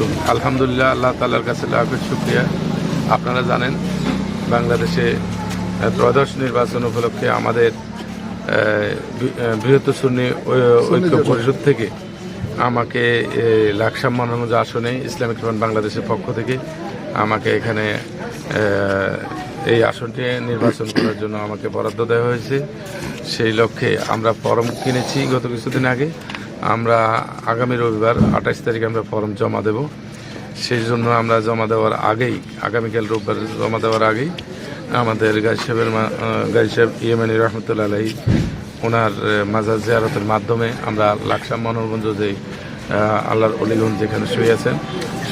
বারাকাতু আলহামদুলিল্লাহ আল্লাহ তাআলার কাছে লাখের শুক্রিয়া। আপনারা জানেন বাংলাদেশে ত্রয়োদশ নির্বাচন উপলক্ষে আমাদের বৃহত্তর সুন্নি ঐক্য পরিষদ থেকে আমাকে লাকসাম মনোনজ আসনে ইসলামিক ফ্রন্ট বাংলাদেশের পক্ষ থেকে আমাকে এখানে এই আসনটি নির্বাচন করার জন্য আমাকে বরাদ্দ দেওয়া হয়েছে। সেই লক্ষ্যে আমরা ফর্ম কিনেছি গত কিছুদিন আগে। আমরা আগামী রবিবার আঠাশ তারিখে আমরা ফর্ম জমা দেব। সেই জন্য আমরা জমা দেওয়ার আগেই, আগামীকাল রোববার জমা দেওয়ার আগেই আমাদের গাই সাহেবের গাই সাহেব ইয়েমানি রহমতুল্লাহ আলাহি ওনার মাজার জিয়ারতের মাধ্যমে আমরা লাকসাম মনোরগঞ্জ যে আল্লাহর অলিগঞ্জ যেখানে শুয়ে আছেন,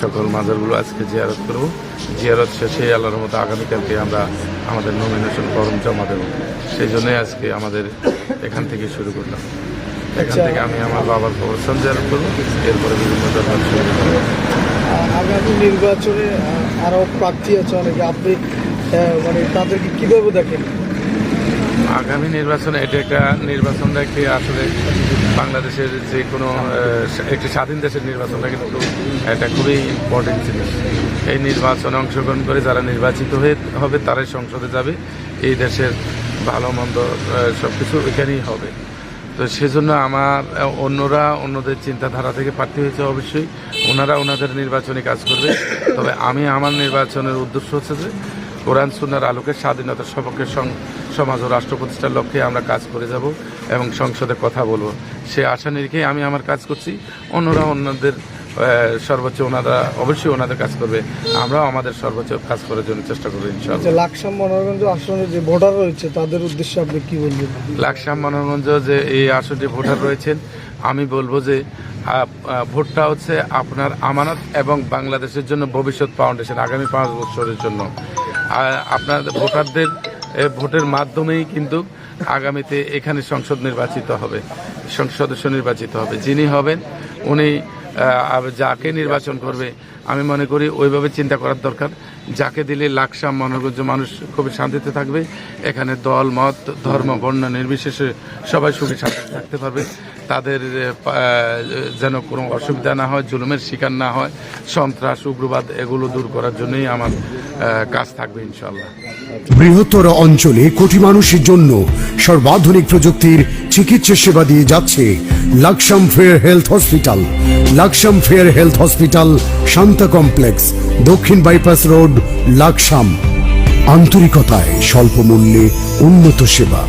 সকল মাজারগুলো আজকে জিয়ারত করব। জিয়ারত শেষে আল্লাহর মতো আগামীকালকে আমরা আমাদের নমিনেশন ফর্ম জমা দেব। সেই জন্যই আজকে আমাদের এখান থেকে শুরু করলাম। এখান আচ্ছা। থেকে আমি আমার বাবার কবরস্থান জিয়ারত করব এরপরে বিভিন্ন আ- আগামী নির্বাচনে আ, আরও প্রার্থী আছে অনেকে আপনি মানে তাদেরকে কীভাবে দেখেন? আগামী নির্বাচনে এটা একটা নির্বাচনটা একটি আসলে বাংলাদেশের যে কোনো একটি স্বাধীন দেশের নির্বাচনটা কিন্তু এটা খুবই ইম্পর্টেন্ট জিনিস। এই নির্বাচনে অংশগ্রহণ করে যারা নির্বাচিত হয়ে হবে তারাই সংসদে যাবে। এই দেশের ভালো মন্দ সব কিছু এখানেই হবে। তো সেজন্য আমার অন্যরা অন্যদের চিন্তাধারা থেকে প্রার্থী হয়েছে অবশ্যই। ওনারা ওনাদের নির্বাচনে কাজ করবে। তবে আমি আমার নির্বাচনের উদ্দেশ্য হচ্ছে যে, কোরআন, সুন্নার আলোকে স্বাধীনতার সপক্ষে সমাজ ও রাষ্ট্র প্রতিষ্ঠার লক্ষ্যে আমরা কাজ করে যাব এবং সংসদে কথা বলব। সে আশা নিরিখেই আমি আমার কাজ করছি। অন্যরা অন্যদের সর্বোচ্চ ওনারা অবশ্যই ওনাদের কাজ করবে। আমরাও আমাদের সর্বোচ্চ কাজ করার জন্য চেষ্টা করব ইনশাল্লাহ লাকসাম মনোরঞ্জ আসনে যে ভোটার রয়েছে তাদের উদ্দেশ্যে আপনি কি বলবেন? লাকসাম মনোরঞ্জ যে এই আসনটি ভোটার রয়েছেন আমি বলব যে ভোটটা হচ্ছে আপনার আমানত এবং বাংলাদেশের জন্য ভবিষ্যৎ ফাউন্ডেশন আগামী পাঁচ বছরের জন্য। আপনার ভোটারদের ভোটের মাধ্যমেই কিন্তু আগামীতে এখানে সংসদ নির্বাচিত হবে সংসদ সদস্য নির্বাচিত হবে। যিনি হবেন উনি যাকে নির্বাচন করবে, আমি মনে করি ওইভাবে চিন্তা করার দরকার। যাকে দিলে লাকসাম মনোরঞ্জ মানুষ খুবই শান্তিতে থাকবে, এখানে দল, মত, ধর্ম, বর্ণ নির্বিশেষে সবাই সুখে শান্তিতে থাকতে পারবে। তাদের যেন কোনো অসুবিধা না হয়, জুলুমের শিকার না হয়, সন্ত্রাস, উগ্রবাদ এগুলো দূর করার জন্যই আমার কাজ থাকবে ইনশাল্লাহ বৃহত্তর অঞ্চলে কোটি মানুষের জন্য সর্বাধুনিক প্রযুক্তির চিকিৎসা সেবা দিয়ে যাচ্ছে Laksam fair health hospital Laksam fair health hospital Shanta complex দক্ষিণ বাইপাস রোড লাকসাম আন্তরিকতায় স্বল্প মূল্যে উন্নত সেবা